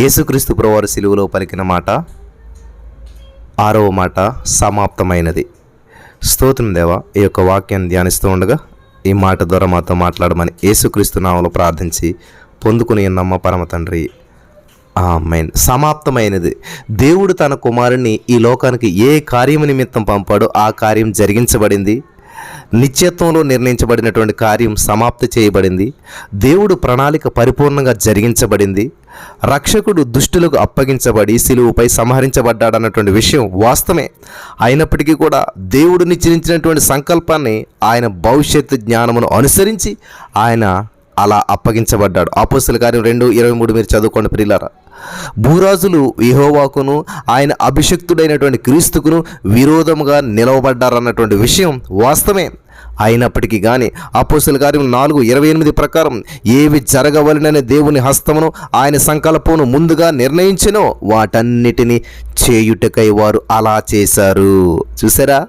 యేసుక్రీస్తు ప్రవారు సిలువలో పలికిన మాట ఆరవ మాట సమాప్తమైనది. స్తోత్రం దేవా ఈ యొక్క వాక్యాన్ని ధ్యానిస్తూ ఉండగా ఈ మాట ద్వారా మాతో మాట్లాడమని యేసుక్రీస్తు నామలో ప్రార్థించి పొందుకుని ఉన్నమ్మ పరమ తండ్రి. ఆమెన్. సమాప్తమైనది. దేవుడు తన కుమారుణ్ణి ఈ లోకానికి ఏ కార్యము నిమిత్తం పంపాడో ఆ కార్యం జరిగించబడింది. నిత్యత్వంలో నిర్ణయించబడినటువంటి కార్యం సమాప్తి చేయబడింది. దేవుడు ప్రణాళిక పరిపూర్ణంగా జరిగించబడింది. రక్షకుడు దుష్టులకు అప్పగించబడి సిలువుపై సంహరించబడ్డాడన్నటువంటి విషయం వాస్తవమే. అయినప్పటికీ కూడా దేవుడు నిశ్చయించినటువంటి సంకల్పాన్ని ఆయన భవిష్యత్తు జ్ఞానమును అనుసరించి ఆయన అలా అప్పగించబడ్డాడు. అపోస్తుల కార్యం రెండు ఇరవై మూడు మీరు చదువుకోండి ప్రియులారా. భూరాజులు విహోవాకును ఆయన అభిషక్తుడైనటువంటి క్రీస్తుకును విరోధముగా నిలవబడ్డారన్నటువంటి విషయం వాస్తవమే. అయినప్పటికీ కానీ అపోస్తుల కార్యం నాలుగు ఇరవై ఎనిమిది ప్రకారం ఏవి జరగవలననే దేవుని హస్తమును ఆయన సంకల్పమును ముందుగా నిర్ణయించినో వాటన్నిటిని చేయుటకై వారు అలా చేశారు. చూసారా?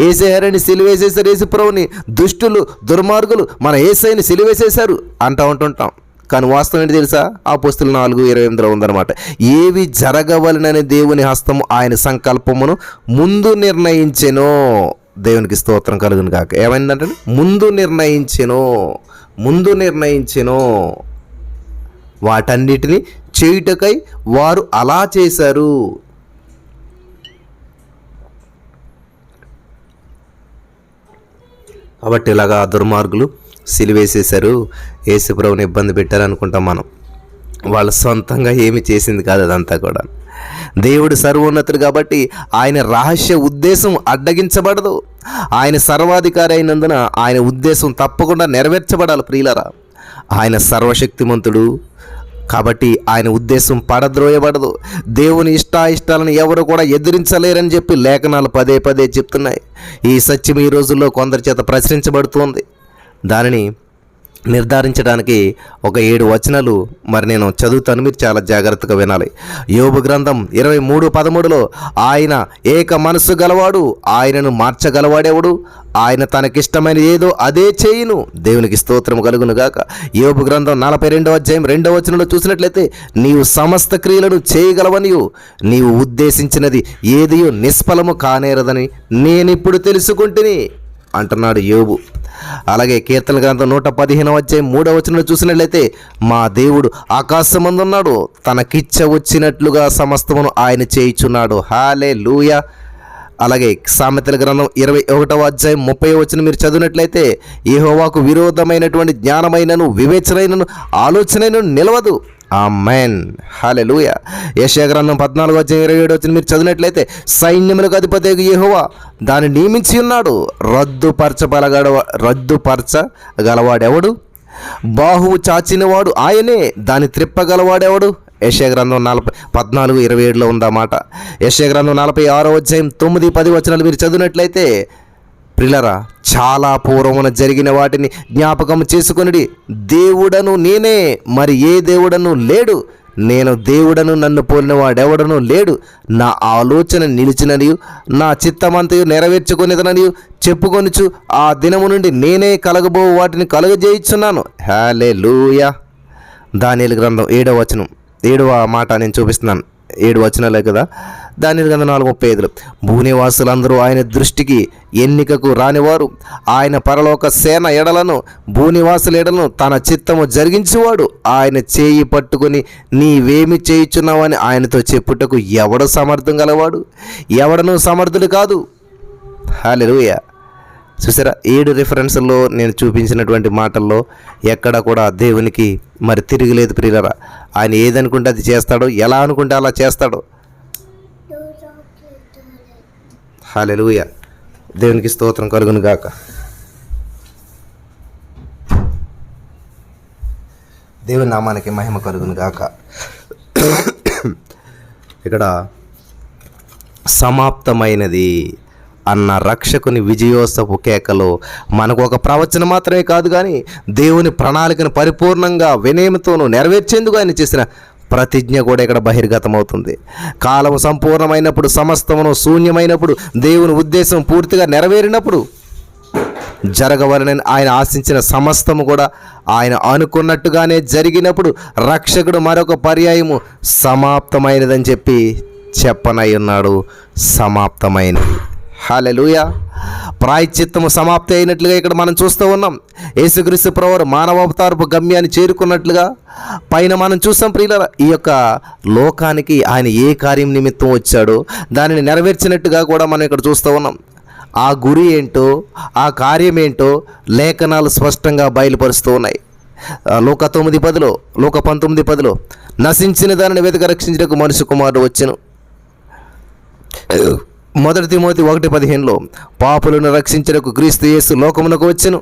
ఏసేయారని సిలివేసేసారు ఏసుప్రభుని దుష్టులు దుర్మార్గులు మన ఏసైని సిలివేసేశారు అంటూ ఉంటుంటాం. కానీ వాస్తవం ఏంటి తెలుసా? ఆ పుస్తులు నాలుగు ఇరవై ఎనిమిదిలో ఉందన్నమాట. ఏవి జరగవలనని దేవుని హస్తము ఆయన సంకల్పమును ముందు నిర్ణయించెనో దేవునికి స్తోత్రం కలుగును కాక ఏమైందంటే ముందు నిర్ణయించెనో ముందు నిర్ణయించెనో వాటన్నిటిని చేయుటకై వారు అలా చేశారు. కాబట్టి ఇలాగా దుర్మార్గులు సిలివేసేశారు. యేసుప్రభుని ఇబ్బంది పెట్టారనుకుంటాం మనం. వాళ్ళ సొంతంగా ఏమి చేసింది కాదు అదంతా కూడా. దేవుడు సర్వోన్నతుడు కాబట్టి ఆయన రహస్య ఉద్దేశం అడ్డగించబడదు. ఆయన సర్వాధికారి అయినందున ఆయన ఉద్దేశం తప్పకుండా నెరవేర్చబడాలి ప్రియులరా. ఆయన సర్వశక్తిమంతుడు కాబట్టి ఆయన ఉద్దేశం పడద్రోయబడదు. దేవుని ఇష్టాయిష్టాలను ఎవరు కూడా ఎదిరించలేరని చెప్పి లేఖనాలు పదే పదే చెప్తున్నాయి. ఈ సత్యం ఈ రోజుల్లో కొందరి చేత ప్రచురించబడుతోంది. దానిని నిర్ధారించడానికి ఒక ఏడు వచనాలు. మరి నేను చదువుతాను మీరు చాలా జాగ్రత్తగా వినాలి. యోబు గ్రంథం ఇరవై మూడు పదమూడులో ఆయన ఏక మనస్సు గలవాడు ఆయనను మార్చగలవాడెవడు? ఆయన తనకిష్టమైన ఏదో అదే చేయును. దేవునికి స్తోత్రం కలుగును గాక. యోబు గ్రంథం నలభై రెండవ అధ్యాయం రెండవ వచనంలో చూసినట్లయితే నీవు సమస్త క్రియలను చేయగలవనియు. నీవు ఉద్దేశించినది ఏదియో నిష్ఫలము కానేరదని నేనిప్పుడు తెలుసుకుంటుని అంటున్నాడు యోబు. అలాగే కీర్తన గ్రంథం నూట పదిహేను వచ్చే మూడవ వచనంలో చూసినట్లయితే మా దేవుడు ఆకాశమందున్నాడు తనకిచ్చ వచ్చినట్లుగా సమస్తమును ఆయన చేయుచున్నాడు. హాలే లూయ అలాగే సామెతల గ్రంథం ఇరవై ఒకటవ అధ్యాయం ముప్పై వచ్చిన మీరు చదివినట్లయితే ఏహోవాకు విరోధమైనటువంటి జ్ఞానమైనను వివేచనైనను ఆలోచనైనను నిలవదు. ఆ మెన్ హాలే లూయ యశా పద్నాలుగు వచ్చిన ఇరవై ఏడు వచ్చిన మీరు చదివినట్లయితే సైన్యములకు అధిపతి యహోవా దాన్ని నియమించి ఉన్నాడు. రద్దుపరచబలగడ రద్దుపరచగలవాడెవడు? బాహువు చాచినవాడు ఆయనే. దాన్ని త్రిప్పగలవాడెవడు? యశాగ్రంథం నలభై పద్నాలుగు ఇరవై ఏడులో ఉందన్నమాట. యశాగ్రంథం నలభై ఆరో అధ్యాయం తొమ్మిది పది వచనాలు మీరు చదివినట్లయితే ప్రిలరా చాలా పూర్వమున జరిగిన వాటిని జ్ఞాపకం చేసుకొనిడి దేవుడను నేనే మరి ఏ దేవుడను లేడు? నేను దేవుడను నన్ను పోలిన వాడెవడను లేడు. నా ఆలోచన నిలిచిననియు నా చిత్తమంతయు నెరవేర్చుకునేదననియు చెప్పుకొనుచు ఆ దినము నుండి నేనే కలగబో వాటిని కలుగజేయిచున్నాను. హాలే లూయా దానియలు గ్రంథం ఏడవ వచనం. ఏడవ మాట నేను చూపిస్తున్నాను. ఏడు వచనాలే కదా? దాని గ్రంథం నాలుగు ముప్పై ఐదులు. భూనివాసులందరూ ఆయన దృష్టికి ఎన్నికకు రానివారు. ఆయన పరలోక సేన ఎడలను భూనివాసుల ఎడలను తన చిత్తము జరిగించేవాడు. ఆయన చేయి పట్టుకుని నీవేమి చేయుచున్నావని ఆయనతో చెప్పుటకు ఎవడు సమర్థం గలవాడు? ఎవడను సమర్థుడు కాదు. హాలెలుయ చూసారా ఏడు రిఫరెన్స్లో నేను చూపించినటువంటి మాటల్లో ఎక్కడ కూడా దేవునికి మరి తిరిగిలేదు ప్రియులరా. ఆయన ఏదనుకుంటే అది చేస్తాడో ఎలా అనుకుంటే అలా చేస్తాడో. హాలెలుయ దేవునికి స్తోత్రం కలుగును గాక. దేవుని నామానికి మహిమ కలుగును గాక. ఇక్కడ సమాప్తమైనది అన్న రక్షకుని విజయోత్సవ కేకలో మనకు ఒక ప్రవచన మాత్రమే కాదు కానీ దేవుని ప్రణాళికను పరిపూర్ణంగా వినయంతోనూ నెరవేర్చేందుకు ఆయన చేసిన ప్రతిజ్ఞ కూడా ఇక్కడ బహిర్గతమవుతుంది. కాలం సంపూర్ణమైనప్పుడు సమస్తమును శూన్యమైనప్పుడు దేవుని ఉద్దేశం పూర్తిగా నెరవేరినప్పుడు జరగవలనని ఆయన ఆశించిన సమస్తము కూడా ఆయన అనుకున్నట్టుగానే జరిగినప్పుడు రక్షకుడు మరొక పర్యాయము సమాప్తమైనదని చెప్పి చెప్పనై ఉన్నాడు. సమాప్తమైనది. హాలెలుయ ప్రాయశ్చిత్తము సమాప్తి అయినట్లుగా ఇక్కడ మనం చూస్తూ ఉన్నాం. యేసుక్రీస్తు ప్రవరు మానవావతారపు గమ్యాన్ని చేరుకున్నట్లుగా పైన మనం చూస్తాం ప్రియుల ఈ యొక్క లోకానికి ఆయన ఏ కార్యం నిమిత్తం వచ్చాడో దానిని నెరవేర్చినట్టుగా కూడా మనం ఇక్కడ చూస్తూ ఉన్నాం. ఆ గురి ఏంటో ఆ కార్యం ఏంటో లేఖనాలు స్పష్టంగా బయలుపరుస్తూ ఉన్నాయి. లోక తొమ్మిది పదిలో లోక పంతొమ్మిది పదిలో నశించిన దానిని వెతక రక్షించడానికి మనుషు కుమారుడు వచ్చాను. మొదటి తిమోతి ఒకటి పదిహేనులో పాపులను రక్షించడకు క్రీస్తు యేసు లోకమునకు వచ్చెను.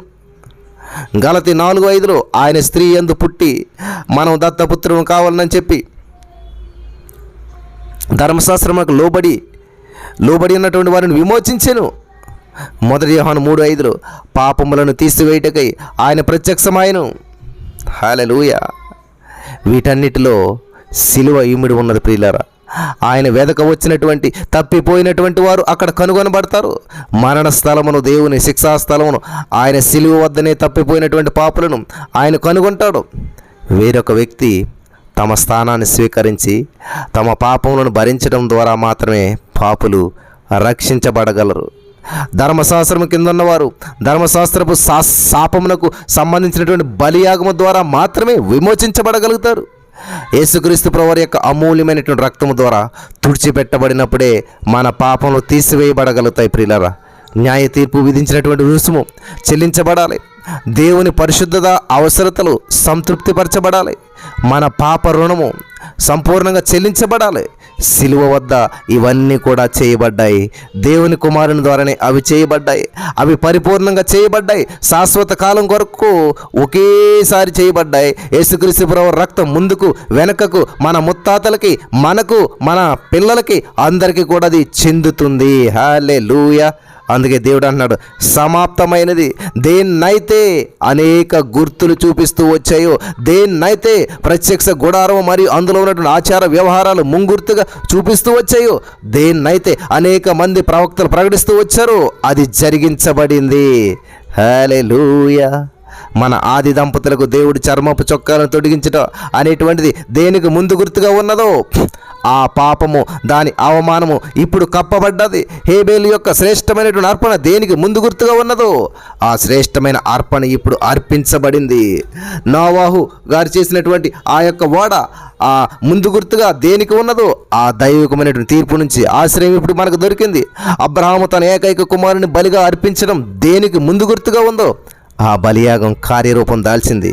గలతి నాలుగు ఐదులో ఆయన స్త్రీ ఎందు పుట్టి మనం దత్తపుత్రం కావాలని చెప్పి ధర్మశాస్త్రములకు లోబడి లోబడి ఉన్నటువంటి వారిని విమోచించెను. మొదటి యోహాను మూడు ఐదులో పాపములను తీసివేయటకై ఆయన ప్రత్యక్షమాయను. హాలెలూయ వీటన్నిటిలో సిలువ ఇమిడి ఉన్నది ప్రియులారా. ఆయన వెదక వచ్చినటువంటి తప్పిపోయినటువంటి వారు అక్కడ కనుగొనబడతారు. మరణ స్థలమును దేవుని శిక్షా స్థలమును ఆయన సిలువ వద్దనే తప్పిపోయినటువంటి పాపులను ఆయన కనుగొంటాడు. వేరొక వ్యక్తి తమ స్థానాన్ని స్వీకరించి తమ పాపములను భరించడం ద్వారా మాత్రమే పాపులు రక్షించబడగలరు. ధర్మశాస్త్రము కింద ఉన్నవారు ధర్మశాస్త్రపు సా శాపమునకు సంబంధించినటువంటి బలియాగము ద్వారా మాత్రమే విమోచించబడగలుగుతారు. యేసుక్రీస్తు ప్రవర్ యొక్క అమూల్యమైనటువంటి రక్తము ద్వారా తుడిచిపెట్టబడినప్పుడే మన పాపంలో తీసివేయబడగలుగుతాయి ప్రియులరా. న్యాయ తీర్పు విధించినటువంటి రుసుము చెల్లించబడాలి. దేవుని పరిశుద్ధత అవసరతలు సంతృప్తిపరచబడాలి. మన పాప రుణము సంపూర్ణంగా చెల్లించబడాలి. సిలువ వద్ద ఇవన్నీ కూడా చేయబడ్డాయి. దేవుని కుమారుని ద్వారానే అవి చేయబడ్డాయి. అవి పరిపూర్ణంగా చేయబడ్డాయి. శాశ్వత కాలం కొరకు ఒకేసారి చేయబడ్డాయి. యేసుక్రీస్తుప్రభు రక్తం ముందుకు వెనకకు మన ముత్తాతలకి మనకు మన పిల్లలకి అందరికీ కూడా అది చెందుతుంది. హాలే అందుకే దేవుడు అంటున్నాడు సమాప్తమైనది. దేన్నైతే అనేక గుర్తులు చూపిస్తూ వచ్చాయో దేన్నైతే ప్రత్యక్ష గుడారం మరియు అందులో ఉన్నటువంటి ఆచార వ్యవహారాలు ముంగుర్తుగా చూపిస్తూ వచ్చాయో. దేన్నైతే అనేక మంది ప్రవక్తలు ప్రకటిస్తూ వచ్చారో అది జరిగించబడింది. హల్లెలూయా. మన ఆది దంపతులకు దేవుడి చర్మపు చొక్కాలను తొడిగించటం అనేటువంటిది దేనికి ముందు గుర్తుగా ఉన్నదో? ఆ పాపము దాని అవమానము ఇప్పుడు కప్పబడ్డది. హేబేలు యొక్క శ్రేష్టమైనటువంటి అర్పణ దేనికి ముందు గుర్తుగా ఉన్నదో? ఆ శ్రేష్టమైన అర్పణ ఇప్పుడు అర్పించబడింది. నోవాహు గారు చేసినటువంటి ఆ యొక్క ఓడ ఆ ముందు గుర్తుగా దేనికి ఉన్నదో? ఆ దైవికమైనటువంటి తీర్పు నుంచి ఆశ్రయం ఇప్పుడు మనకు దొరికింది. అబ్రహాము తన ఏకైక కుమారుని బలిగా అర్పించడం దేనికి ముందు గుర్తుగా ఉందో? ఆ బలియాగం కార్యరూపం దాల్చింది.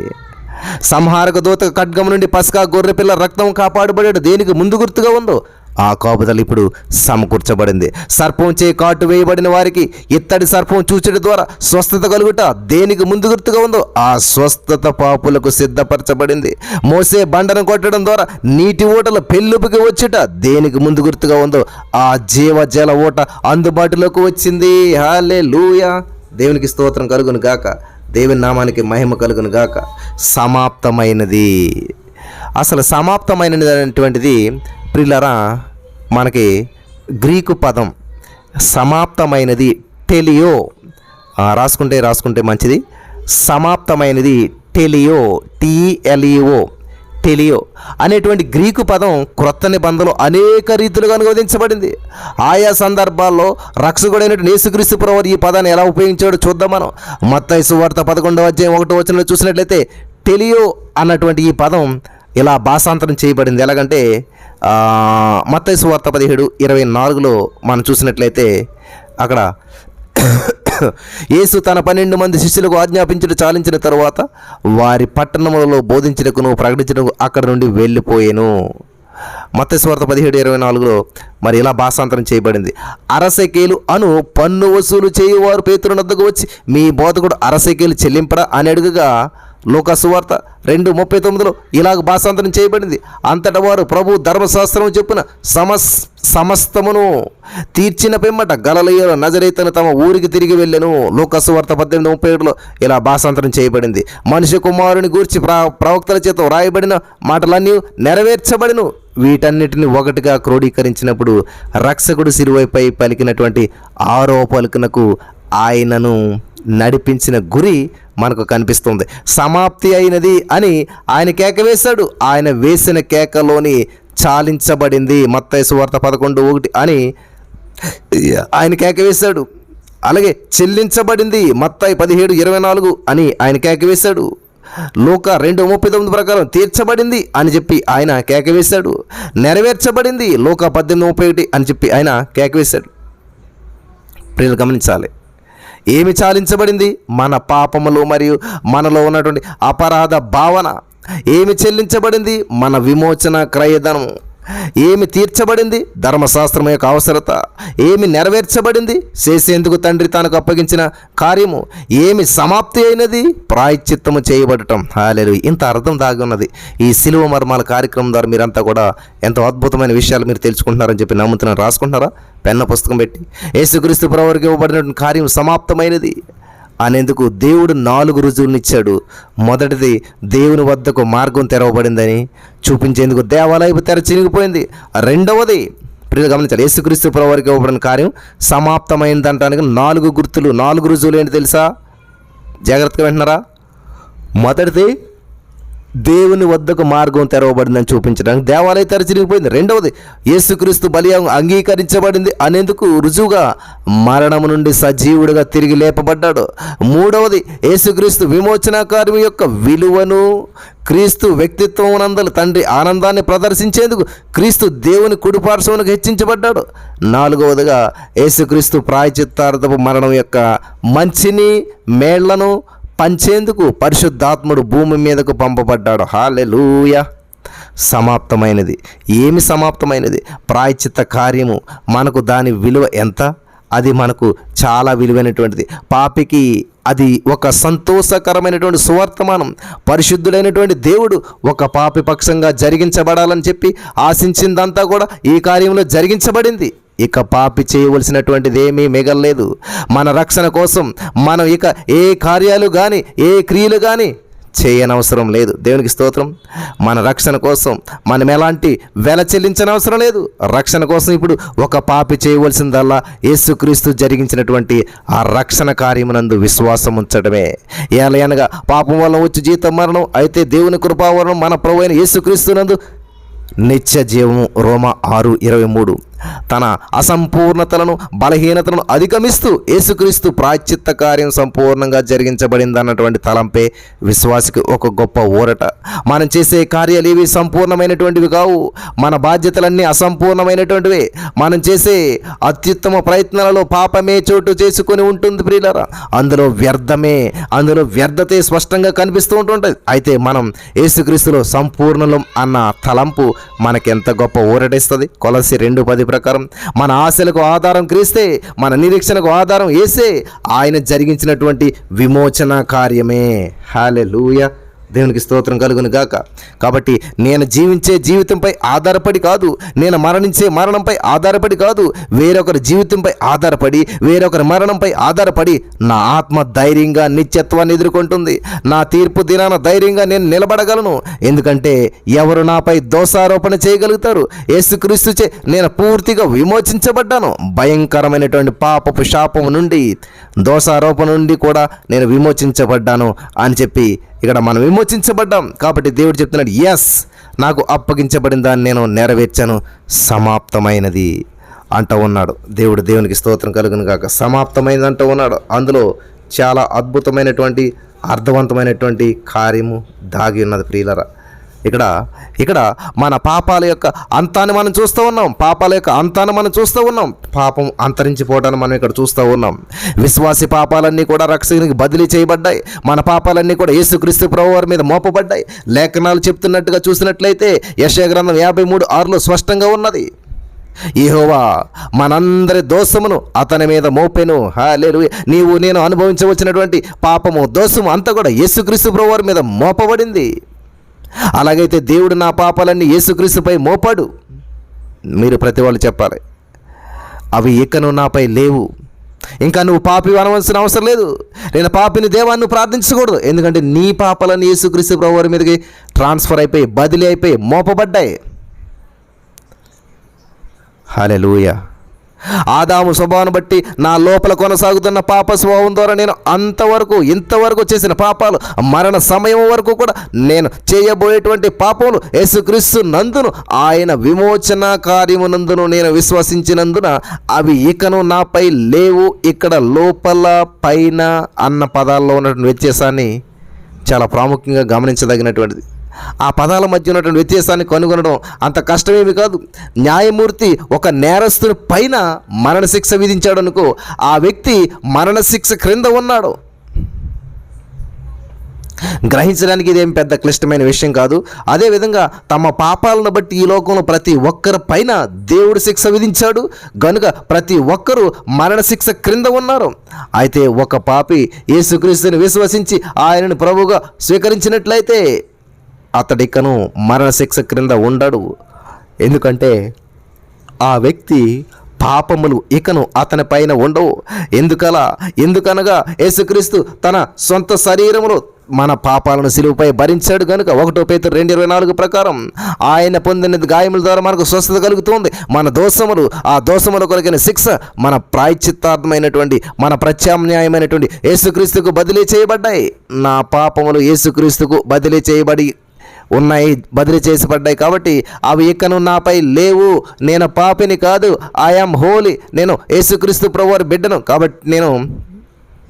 సంహారక దూత ఖడ్గం నుండి పసకా గొర్రెపిల్ల రక్తం కాపాడబడాడు దేనికి ముందు గుర్తుగా ఉందో? ఆ కాపుదల ఇప్పుడు సమకూర్చబడింది. సర్పం చే కాటు వేయబడిన వారికి ఇత్తడి సర్పం చూచడం ద్వారా స్వస్థత కలుగుట దేనికి ముందు గుర్తుగా ఉందో? ఆ స్వస్థత పాపులకు సిద్ధపరచబడింది. మోసే బండను కొట్టడం ద్వారా నీటి ఊటలు పెళ్ళుపుకి వచ్చుట దేనికి ముందు గుర్తుగా ఉందో? ఆ జీవజల ఊట అందుబాటులోకి వచ్చింది. హాలే లూయా దేవునికి స్తోత్రం కలుగును గాక. దేవుని నామానికి మహిమ కలుగును గాక. సమాప్తమైనది. అసలు సమాప్తమైనది అనేటువంటిది ప్రిల్లరా మనకి గ్రీకు పదం సమాప్తమైనది టెలియో. రాసుకుంటే రాసుకుంటే మంచిది. సమాప్తమైనది టెలియో టీఎల్ఈఓ టెలియో అనేటువంటి గ్రీకు పదం క్రొత్త నిబంధనలు అనేక రీతులుగా అనువదించబడింది. ఆయా సందర్భాల్లో రక్షకుడైనటువంటి నేసుక్రీస్తు ప్రవర్ ఈ పదాన్ని ఎలా ఉపయోగించాడో చూద్దాం మనం. మత్తైసు వార్త పదకొండవ అధ్యాయం ఒకటో వచనంలో చూసినట్లయితే టెలియో అన్నటువంటి ఈ పదం ఇలా భాషాంతరం చేయబడింది. ఎలాగంటే మత్తైసు వార్త పదిహేడు ఇరవై నాలుగులో మనం చూసినట్లయితే అక్కడ యేసు తన పన్నెండు మంది శిష్యులకు ఆజ్ఞాపించడం చాలించిన తరువాత వారి పట్టణములలో బోధించడకును ప్రకటించడకు అక్కడ నుండి వెళ్ళిపోయాను. మత్స్వార్త పదిహేడు ఇరవై నాలుగులో మరి ఇలా భాషాంతరం చేయబడింది. అరసకేలు అను పన్ను వసూలు చేయువారు పేతురునద్దకు వచ్చి మీ బోధకుడు అరసకేలు చెల్లింపడా అని అడుగుగా లోకసువార్త రెండు ముప్పై తొమ్మిదిలో ఇలాగ భాషాంతరం చేయబడింది. అంతటా వారు ప్రభు ధర్మశాస్త్రం చెప్పున సమస్ సమస్తమును తీర్చిన పిమ్మట గలలయ్యలో నజరైతను తమ ఊరికి తిరిగి వెళ్ళను. లోకసువార్త పద్దెనిమిది ముప్పై ఏడులో ఇలా భాషాంతరం చేయబడింది. మనిషి కుమారుని గూర్చి ప్ర ప్రవక్తల చేత వ్రాయబడిన మాటలన్నీ నెరవేర్చబడిను. వీటన్నిటిని ఒకటిగా క్రోడీకరించినప్పుడు రక్షకుడు సిరువైపై పలికినటువంటి ఆరో పలుకునకు ఆయనను నడిపించిన గురి మనకు కనిపిస్తుంది. సమాప్తి అయినది అని ఆయన కేక వేశాడు. ఆయన వేసిన కేకలోని చాలించబడింది మత్తైసు వార్త పదకొండు ఒకటి అని ఆయన కేక వేశాడు. అలాగే చెల్లించబడింది మత్తాయి పదిహేడు ఇరవై నాలుగు అని ఆయన కేక వేశాడు. లోక రెండు ముప్పై తొమ్మిది ప్రకారం తీర్చబడింది అని చెప్పి ఆయన కేక వేశాడు. నెరవేర్చబడింది లోక పద్దెనిమిది ముప్పై ఒకటి అని చెప్పి ఆయన కేక వేశాడు. ప్రియులు గమనించాలి. ఏమి చాలించబడింది? మన పాపములు మరియు మనలో ఉన్నటువంటి అపరాధ భావన. ఏమి చెల్లించబడింది? మన విమోచన క్రయధనము ఏమి తీర్చబడింది? ధర్మశాస్త్రం యొక్క అవసరత. ఏమి నెరవేర్చబడింది? చేసేందుకు తండ్రి తనకు అప్పగించిన కార్యము. ఏమి సమాప్తి అయినది? ప్రాయశ్చిత్తము చేయబడటం. హాలేరు ఇంత అర్థం దాగి ఉన్నది. ఈ సిలువ మర్మాల కార్యక్రమం ద్వారా మీరంతా కూడా ఎంతో అద్భుతమైన విషయాలు మీరు తెలుసుకుంటున్నారని చెప్పి నమ్ముతున్నాను. రాసుకుంటున్నారా? పెన్న పుస్తకం పెట్టి. యేసుక్రీస్తు ప్రవరికి ఇవ్వబడినటువంటి కార్యం సమాప్తమైనది. అనేందుకు దేవుడు నాలుగు రుజువునిచ్చాడు. మొదటిది దేవుని వద్దకు మార్గం తెరవబడిందని చూపించేందుకు దేవాలయపు తెర చినిగిపోయింది. రెండవది ప్రియులు గమనించాలి యేసుక్రీస్తు ప్రభువారికి ఇవ్వబడిన కార్యం సమాప్తమైందంటానికి నాలుగు గుర్తులు నాలుగు రుజువులు ఏంటి తెలుసా? జాగ్రత్తగా వింటున్నారా? మొదటిది దేవుని వద్దకు మార్గం తెరవబడిందని చూపించడానికి దేవాలయ తెరచిరిగిపోయింది రెండవది యేసుక్రీస్తు బలియం అంగీకరించబడింది అనేందుకు రుజువుగా మరణము నుండి సజీవుడిగా తిరిగి లేపబడ్డాడు. మూడవది యేసుక్రీస్తు విమోచన కార్యం యొక్క విలువను క్రీస్తు వ్యక్తిత్వం నందలు తండ్రి ఆనందాన్ని ప్రదర్శించేందుకు క్రీస్తు దేవుని కుడిపార్శ్వమునకు హెచ్చించబడ్డాడు. నాలుగవదిగా యేసుక్రీస్తు ప్రాయచిత్తార్థపు మరణం యొక్క మంచిని మేళ్ళను పంచేందుకు పరిశుద్ధాత్ముడు భూమి మీదకు పంపబడ్డాడు. హాలెలూయ సమాప్తమైనది. ఏమి సమాప్తమైనది? ప్రాయచిత్త కార్యము. మనకు దాని విలువ ఎంత? అది మనకు చాలా విలువైనటువంటిది. పాపికి అది ఒక సంతోషకరమైనటువంటి సువర్తమానం. పరిశుద్ధుడైనటువంటి దేవుడు ఒక పాపి పక్షంగా జరిగించబడాలని చెప్పి ఆశించిందంతా కూడా ఈ కార్యంలో జరిగించబడింది. ఇక పాపి చేయవలసినటువంటిది ఏమీ మిగలలేదు. మన రక్షణ కోసం మనం ఇక ఏ కార్యాలు కానీ ఏ క్రియలు కానీ చేయనవసరం లేదు. దేవునికి స్తోత్రం. మన రక్షణ కోసం మనం ఎలాంటి వెల చెల్లించనవసరం లేదు. రక్షణ కోసం ఇప్పుడు ఒక పాపి చేయవలసిందల్లా యేసుక్రీస్తు జరిగించినటువంటి ఆ రక్షణ కార్యమునందు విశ్వాసం ఉంచడమే. ఏలయనగా పాపం వల్ల వచ్చి జీతం మరణం అయితే దేవుని కృపావరణం మన ప్రభు అయిన యేసుక్రీస్తునందు నిత్య జీవము. రోమ ఆరు ఇరవై మూడు. తన అసంపూర్ణతలను బలహీనతలను అధిగమిస్తూ యేసుక్రీస్తు ప్రాశ్చిత్త కార్యం సంపూర్ణంగా జరిగించబడింది అన్నటువంటి తలంపే విశ్వాసికి ఒక గొప్ప ఊరట. మనం చేసే కార్యాలు ఇవి సంపూర్ణమైనటువంటివి కావు. మన బాధ్యతలన్నీ అసంపూర్ణమైనటువంటివే. మనం చేసే అత్యుత్తమ ప్రయత్నాలలో పాపమే చోటు చేసుకొని ఉంటుంది ప్రియులరా. అందులో వ్యర్థమే అందులో వ్యర్థతే స్పష్టంగా కనిపిస్తూ ఉంటుంటుంది. అయితే మనం యేసుక్రీస్తులో సంపూర్ణలం అన్న తలంపు మనకెంత గొప్ప ఊరటిస్తుంది కొలసి రెండు పది ప్రకారం మన ఆశలకు ఆధారం క్రీస్తే మన నిరీక్షణకు ఆధారం వేసే ఆయన జరిగించినటువంటి విమోచన కార్యమే. హాలెలూయ దేవునికి స్తోత్రం కలుగును గాక కాబట్టి నేను జీవించే జీవితంపై ఆధారపడి కాదు నేను మరణించే మరణంపై ఆధారపడి కాదు వేరొకరి జీవితంపై ఆధారపడి వేరొకరి మరణంపై ఆధారపడి నా ఆత్మ ధైర్యంగా నిత్యత్వాన్ని ఎదుర్కొంటుంది. నా తీర్పు దినాన ధైర్యంగా నేను నిలబడగలను. ఎందుకంటే ఎవరు నాపై దోషారోపణ చేయగలుగుతారు? యేసుక్రీస్తు చే నేను పూర్తిగా విమోచించబడ్డాను. భయంకరమైనటువంటి పాపపు శాపము నుండి దోషారోపణ నుండి కూడా నేను విమోచించబడ్డాను అని చెప్పి ఇక్కడ మనం విమోచించబడ్డాం. కాబట్టి దేవుడు చెప్తున్నాడు ఎస్ నాకు అప్పగించబడిన దాన్ని నేను నెరవేర్చాను. సమాప్తమైనది అంటూ ఉన్నాడు. దేవుడు దేవునికి స్తోత్రం కలుగును కాక సమాప్తమైనది అంటూ ఉన్నాడు. అందులో చాలా అద్భుతమైనటువంటి అర్థవంతమైనటువంటి కార్యము దాగి ఉన్నది ప్రియులరా. ఇక్కడ ఇక్కడ మన పాపాల యొక్క అంతాన్ని మనం చూస్తూ ఉన్నాం. పాపాల యొక్క అంతాన్ని మనం చూస్తూ ఉన్నాం. పాపం అంతరించిపోవడాన్ని మనం ఇక్కడ చూస్తూ ఉన్నాం. విశ్వాసి పాపాలన్నీ కూడా రక్షకునికి బదిలీ చేయబడ్డాయి. మన పాపాలన్నీ కూడా యేసుక్రీస్తు ప్రభు వారి మీద మోపబడ్డాయి. లేఖనాలు చెప్తున్నట్టుగా చూసినట్లయితే యశయ గ్రంథం యాభై మూడు ఆరులో స్పష్టంగా ఉన్నది. ఈహోవా మనందరి దోషమును అతని మీద మోపెను. హాలేలు నీవు నేను అనుభవించవచ్చినటువంటి పాపము దోషము అంతా కూడా యేసుక్రీస్తు ప్రభు వారి మీద మోపబడింది. అలాగైతే దేవుడు నా పాపాలన్నీ యేసుక్రీస్తుపై మోపాడు. మీరు ప్రతి వాళ్ళు చెప్పాలి. అవి ఇకను నాపై లేవు. ఇంకా నువ్వు పాపి అనవలసిన అవసరం లేదు. నేను పాపిని దేవాన్ని ప్రార్థించకూడదు. ఎందుకంటే నీ పాపాలని యేసుక్రీస్తు ప్రభు వారి మీదకి ట్రాన్స్ఫర్ అయిపోయి బదిలీ అయిపోయి మోపబడ్డాయి. హాలెలూయ ఆదాము స్వభావాన్ని బట్టి నా లోపల కొనసాగుతున్న పాప స్వభావం ద్వారా నేను అంతవరకు ఇంతవరకు చేసిన పాపాలు మరణ సమయం వరకు కూడా నేను చేయబోయేటువంటి పాపములు యేసుక్రీస్తు నందును. ఆయన విమోచన కార్యమునందును నేను విశ్వసించినందున అవి ఇకను నాపై లేవు. ఇక్కడ లోపల పైన అన్న పదాల్లో ఉన్నటువంటి వ్యత్యాసాన్ని చాలా ప్రాముఖ్యంగా గమనించదగినటువంటిది. ఆ పదాల మధ్య ఉన్నటువంటి వ్యత్యాసాన్ని కనుగొనడం అంత కష్టమేమి కాదు. న్యాయమూర్తి ఒక నేరస్తుని పైన మరణశిక్ష విధించాడు అనుకో ఆ వ్యక్తి మరణశిక్ష క్రింద ఉన్నాడు. గ్రహించడానికి ఇదేం పెద్ద క్లిష్టమైన విషయం కాదు. అదేవిధంగా తమ పాపాలను బట్టి ఈ లోకంలో ప్రతి ఒక్కరి పైన దేవుడు శిక్ష విధించాడు. గనుక ప్రతి ఒక్కరూ మరణశిక్ష క్రింద ఉన్నారు. అయితే ఒక పాపి యేసుక్రీస్తుని విశ్వసించి ఆయనను ప్రభుగా స్వీకరించినట్లయితే అతడికను మరణశిక్ష క్రింద ఉండడు. ఎందుకంటే ఆ వ్యక్తి పాపములు ఇకను అతని పైన ఉండవు. ఎందుకలా? ఎందుకనగా యేసుక్రీస్తు తన సొంత శరీరములో మన పాపాలను సిలువుపై భరించాడు కనుక ఒకటో పేతురు రెండు ఇరవై నాలుగు ప్రకారం ఆయన పొందిన గాయముల ద్వారా మనకు స్వస్థత కలుగుతుంది. మన దోషములు ఆ దోషములు కొరకైన శిక్ష మన ప్రాయచిత్తార్థమైనటువంటి మన ప్రత్యామ్నాయమైనటువంటి యేసుక్రీస్తుకు బదిలీ చేయబడ్డాయి. నా పాపములు యేసుక్రీస్తుకు బదిలీ చేయబడి ఉన్నాయి బదిలీ చేసిపడ్డాయి కాబట్టి అవి ఇకను నాపై లేవు. నేను పాపిని కాదు ఐఎమ్ హోలీ నేను యేసుక్రీస్తు ప్రభువారి బిడ్డను. కాబట్టి నేను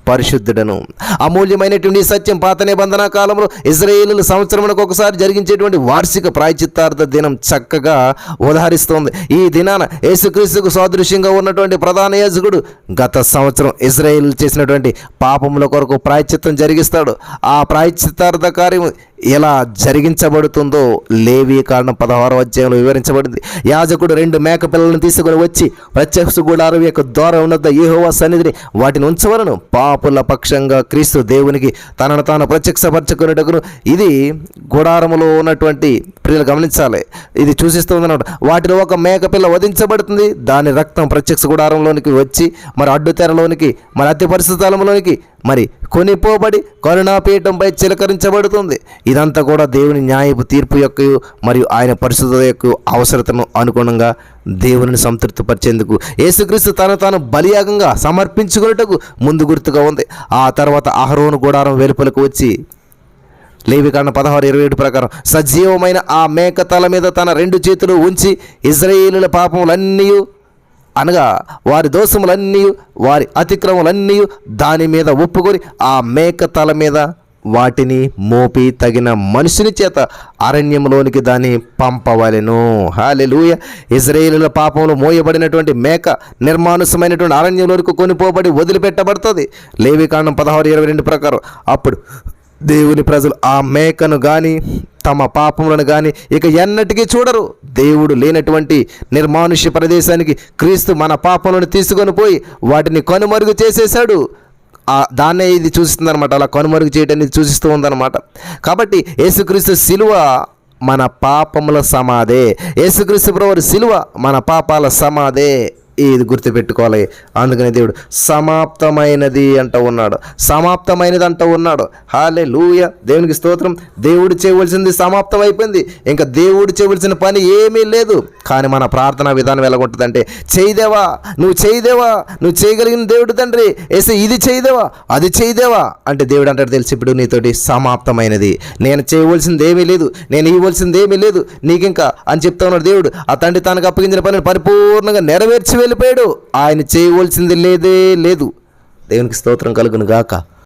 పరిశుద్ధుడను. అమూల్యమైనటువంటి సత్యం పాత నిబంధన కాలంలో ఇజ్రాయేలు సంవత్సరమునకు ఒకసారి జరిగించేటువంటి వార్షిక ప్రాయచిత్తార్థ దినం చక్కగా ఉదహరిస్తోంది. ఈ దినాన యేసుక్రీస్తుకు సాదృశ్యంగా ఉన్నటువంటి ప్రధాన యాజకుడు గత సంవత్సరం ఇజ్రాయేల్ చేసినటువంటి పాపముల కొరకు ప్రాయచిత్తం జరిగిస్తాడు. ఆ ప్రాయచిత్తార్థ కార్యం ఎలా జరిగించబడుతుందో లేవి కారణం పదహారు అధ్యాయంలో వివరించబడింది. యాజకుడు రెండు మేక పిల్లలను తీసుకుని వచ్చి ప్రత్యక్ష గుడారం యొక్క ద్వారం ఉన్నత ఏహోవా సన్నిధిని వాటిని ఉంచవలను. పాపుల పక్షంగా క్రీస్తు దేవునికి తనను తాను ప్రత్యక్షపరచుకునేటకును. ఇది గుడారములో ఉన్నటువంటి ప్రియులు గమనించాలి. ఇది చూసిస్తుందన్నమాట. వాటిలో ఒక మేక పిల్ల వధించబడుతుంది. దాని రక్తం ప్రత్యక్ష గుడారంలోనికి వచ్చి మరి అడ్డు తెరలోనికి మరి అతి పరిస్థితులలోనికి మరి కొనిపోబడి కరుణాపీఠంపై చిలకరించబడుతుంది. ఇదంతా కూడా దేవుని న్యాయపు తీర్పు యొక్క మరియు ఆయన పరిశుద్ధత యొక్క అవసరతను అనుగుణంగా దేవుని సంతృప్తిపరిచేందుకు యేసుక్రీస్తు తను తాను బలియాగంగా సమర్పించుకున్నట్టుకు ముందు గుర్తుగా ఉంది. ఆ తర్వాత అహరోను గుడారం వెలుపలకు వచ్చి లేవికాండ పదహారు ఇరవై ఏడు ప్రకారం సజీవమైన ఆ మేక తల మీద తన రెండు చేతులు ఉంచి ఇజ్రాయేలుల పాపములన్నీ అనగా వారి దోషములన్నీ వారి అతిక్రమములన్నీ దాని మీద ఒప్పుకొని ఆ మేక తల మీద వాటిని మోపి తగిన మనుషుని చేత అరణ్యంలోనికి దాన్ని పంపవలెను. హాలెలూయ ఇజ్రాయేలుల పాపంలో మోయబడినటువంటి మేక నిర్మానుసమైనటువంటి అరణ్యంలోనికి కొనిపోబడి వదిలిపెట్టబడుతుంది. లేవికాండం పదహారు ఇరవై రెండు ప్రకారం అప్పుడు దేవుని ప్రజలు ఆ మేకను కానీ తమ పాపములను కానీ ఇక ఎన్నటికీ చూడరు. దేవుడు లేనటువంటి నిర్మానుష్య ప్రదేశానికి క్రీస్తు మన పాపములను తీసుకొని పోయి వాటిని కనుమరుగు చేసేశాడు. దాన్నే ఇది చూస్తుందనమాట అలా కనుమరుగు చేయడానికి చూసిస్తూ ఉందన్నమాట. కాబట్టి యేసుక్రీస్తు శిలువ మన పాపముల సమాధే. యేసుక్రీస్తు ప్రభువారి శిలువ మన పాపాల సమాధే. ఇది గుర్తుపెట్టుకోవాలి? అందుకని దేవుడు సమాప్తమైనది అంటూ ఉన్నాడు. సమాప్తమైనది అంటూ ఉన్నాడు. హాలే లూయ దేవునికి స్తోత్రం. దేవుడు చేయవలసింది సమాప్తం అయిపోయింది ఇంకా దేవుడు చేయవలసిన పని ఏమీ లేదు. కానీ మన ప్రార్థనా విధానం ఎలాగుంటుందంటే చేయదేవా నువ్వు చేయదేవా నువ్వు చేయగలిగిన దేవుడు తండ్రి. ఏసే ఇది చేయదేవా అది చేయదేవా అంటే దేవుడు అంటాడు తెలిసి. ఇప్పుడు నీతోటి సమాప్తమైనది. నేను చేయవలసింది ఏమీ లేదు. నేను ఇవ్వవలసింది ఏమీ లేదు. నీకింకా అని చెప్తా ఉన్నాడు దేవుడు. ఆ తండ్రి తనకు అప్పగించిన పనిని పరిపూర్ణంగా నెరవేర్చి వెళ్ళిపోయాడు. ఆయన చేయవలసింది లేదే లేదు. దేవునికి స్తోత్రం కలుగును గాక